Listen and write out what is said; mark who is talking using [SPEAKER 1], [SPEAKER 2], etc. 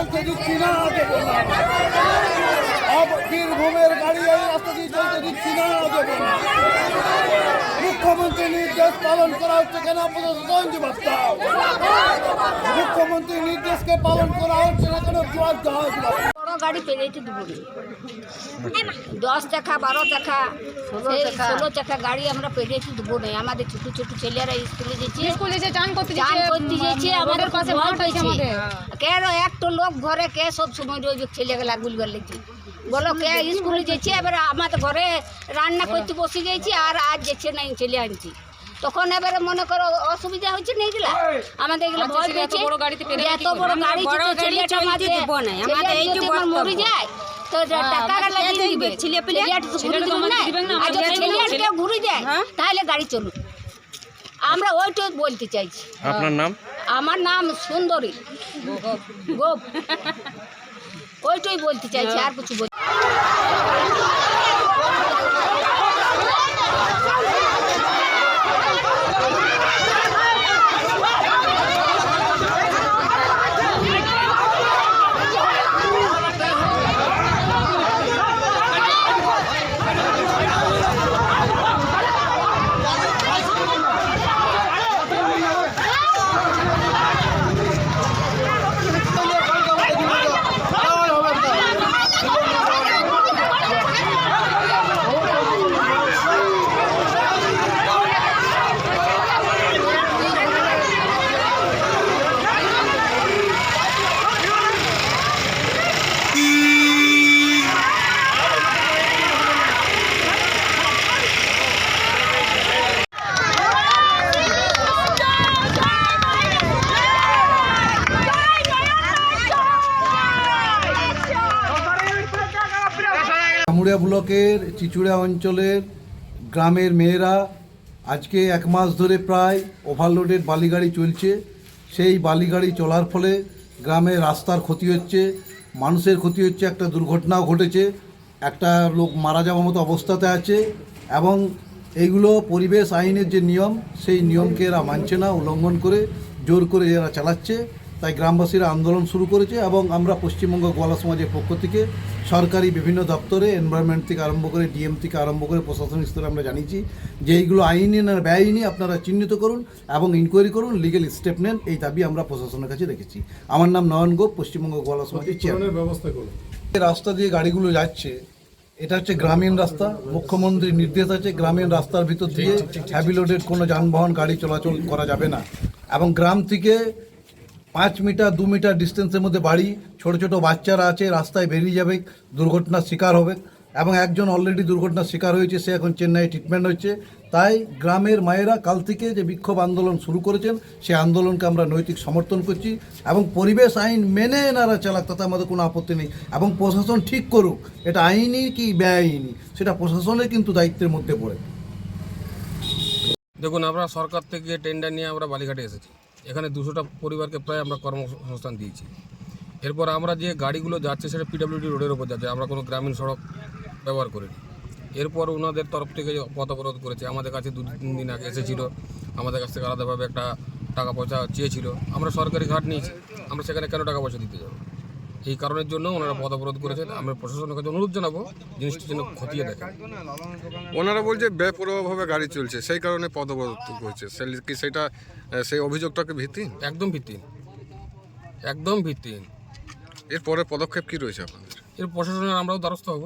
[SPEAKER 1] চলতে দিচ্ছি না বীরভূমের গাড়ি এই রাস্তা দিয়ে চলতে দিচ্ছি না দেবো না মুখ্যমন্ত্রী নির্দেশ পালন করা হচ্ছে কেন? প্রশাসন বার্তা মুখ্যমন্ত্রী নির্দেশকে পালন করা হচ্ছে না কেন? জোয়ার
[SPEAKER 2] জাহাজ গাড়ি পেরিয়েছে না দশ টাকা বারো টাকা সেই ষোলো টাকা গাড়ি আমরা পেরিয়েছি দেবো না আমাদের ছোট ছোট ছেলেরা স্কুলে যেছে
[SPEAKER 3] স্কুলে যে চান করতে
[SPEAKER 2] চান করতে যেছে আমাদের
[SPEAKER 3] পাশে
[SPEAKER 2] ভয়
[SPEAKER 3] আমাদের।
[SPEAKER 2] কেন একটা লোক ঘরে কে সব সময় রয়েছে ছেলেগুলা গুলবার লেগেছে। বলো কে স্কুলে যেছে। এবার আমাদের ঘরে রান্না করতে বসে গেছি আর আজ যেছে না ছেলে আনছি। তখন এবারে মনে করো অসুবিধা হচ্ছে না এগুলা আমাদের এগুলো
[SPEAKER 3] আচ্ছা,
[SPEAKER 2] ভয়
[SPEAKER 3] এত
[SPEAKER 2] পেয়েছে। এত বড় গাড়ি ছেলেটা আমাদের
[SPEAKER 4] দেবো না, আমাদের এই যে
[SPEAKER 2] মরে যায় তো?
[SPEAKER 4] ছেলে পেলে?
[SPEAKER 3] দিবেন না,
[SPEAKER 2] আর যদি ছেলে- ঘুরে যায়
[SPEAKER 4] হ্যাঁ?
[SPEAKER 2] তাহলে গাড়ি চলুক। আমরা ওইটাই বলতে চাইছি।
[SPEAKER 5] আপনার নাম?
[SPEAKER 2] আমার নাম সুন্দরী। গোপ। ওইটাই বলতে চাইছি আর কিছু বল
[SPEAKER 1] আমুড়িয়া ব্লকের, চিচুড়া অঞ্চলের গ্রামের মেয়েরা আজকে এক মাস ধরে প্রায় ওভারলোডেড বালিগাড়ি চলছে। সেই বালিগাড়ি চলার ফলে গ্রামে রাস্তার ক্ষতি হচ্ছে, মানুষের ক্ষতি হচ্ছে, একটা দুর্ঘটনাও ঘটেছে, একটা লোক মারা যাওয়ার মতো অবস্থাতে আছে এবং এইগুলো পরিবেশ আইনের যে নিয়ম, সেই নিয়মকে এরা মানছে না উল্লঙ্ঘন করে, জোর করে এরা চালাচ্ছে। তাই গ্রামবাসীরা আন্দোলন শুরু করেছে এবং আমরা পশ্চিমবঙ্গ গোয়ালা সমাজের পক্ষ থেকে সরকারি বিভিন্ন দপ্তরে এনভায়রনমেন্ট থেকে আরম্ভ করে ডিএম থেকে আরম্ভ করে প্রশাসনিক স্তরে আমরা জানিয়েছি যে এইগুলো আইনি না ব্যয়নি আপনারা চিহ্নিত করুন এবং ইনকোয়ারি করুন লিগেল স্টেপ নেন এই দাবি আমরা প্রশাসনের কাছে রেখেছি। আমার নাম নয়ন গোপ পশ্চিমবঙ্গ গোয়ালা সমাজের চেয়ারম্যান
[SPEAKER 6] ব্যবস্থা করুন?
[SPEAKER 1] যে রাস্তা দিয়ে গাড়িগুলো যাচ্ছে এটা হচ্ছে গ্রামীণ রাস্তা মুখ্যমন্ত্রীর নির্দেশ আছে গ্রামীণ রাস্তার ভিতর দিয়ে হ্যাভি লোডেড কোনো যানবাহন গাড়ি চলাচল করা যাবে না। এবং গ্রাম থেকে পাঁচ মিটার, দু মিটার ডিস্টেন্সের মধ্যে বাড়ি, ছোট ছোট বাচ্চারা আছে, রাস্তায় বেরিয়ে যাবে, দুর্ঘটনার শিকার হবে। এবং একজন অলরেডি দুর্ঘটনার শিকার হয়েছে, সে এখন চেন্নাই ট্রিটমেন্ট হচ্ছে। তাই গ্রামের মায়েরা কাল থেকে যে বিক্ষোভ আন্দোলন শুরু করেছেন সেই আন্দোলনকে আমরা নৈতিক সমর্থন করছি এবং পরিবেশ আইন মেনে এনারা চালাক, তাতে আমাদের কোনো আপত্তি নেই। এবং প্রশাসন ঠিক করুক, এটা আইনি কি বেআইনি, সেটা প্রশাসনের কিন্তু দায়িত্বের মধ্যে পড়ে।
[SPEAKER 6] দেখুন, আমরা সরকার থেকে টেন্ডার নিয়ে আমরা বালিঘাটে এসেছি। এখানে দুশোটা পরিবারকে প্রায় আমরা কর্মসংস্থান দিয়েছি। এরপর আমরা যে গাড়িগুলো যাচ্ছে সেটা পিডাব্লিউডি রোডের ওপর যাচ্ছে, আমরা কোনো গ্রামীণ সড়ক ব্যবহার করিনি। এরপর ওনাদের তরফ থেকে পথ অবরোধ করেছে, আমাদের কাছে দু তিন দিন আগে এসেছিল, আমাদের কাছ থেকে আলাদাভাবে একটা টাকা পয়সা চেয়েছিল, আমরা সরকারি ঘাট নিয়েছি, আমরা সেখানে কেন টাকা পয়সা দিতে যাব? এই কারণের জন্য ওনারা পদ অবরোধ করেছেন। আমরা প্রশাসনের কাছে অনুরোধ জানাব জিনিসটি যেন খতিয়ে দেখেন।
[SPEAKER 7] ওনারা বলছে বেপরোয়াভাবে গাড়ি চলছে সেই কারণে পদ অবরোধ করেছে। সে- কি সেটা সেই অভিযোগটাকে ভিত্তি
[SPEAKER 6] একদম ভিত্তি একদম ভিত্তি
[SPEAKER 7] এরপরে পদক্ষেপ কি রয়েছে আপনাদের?
[SPEAKER 6] এর প্রশাসনের আমরাও দ্বারস্থ হব।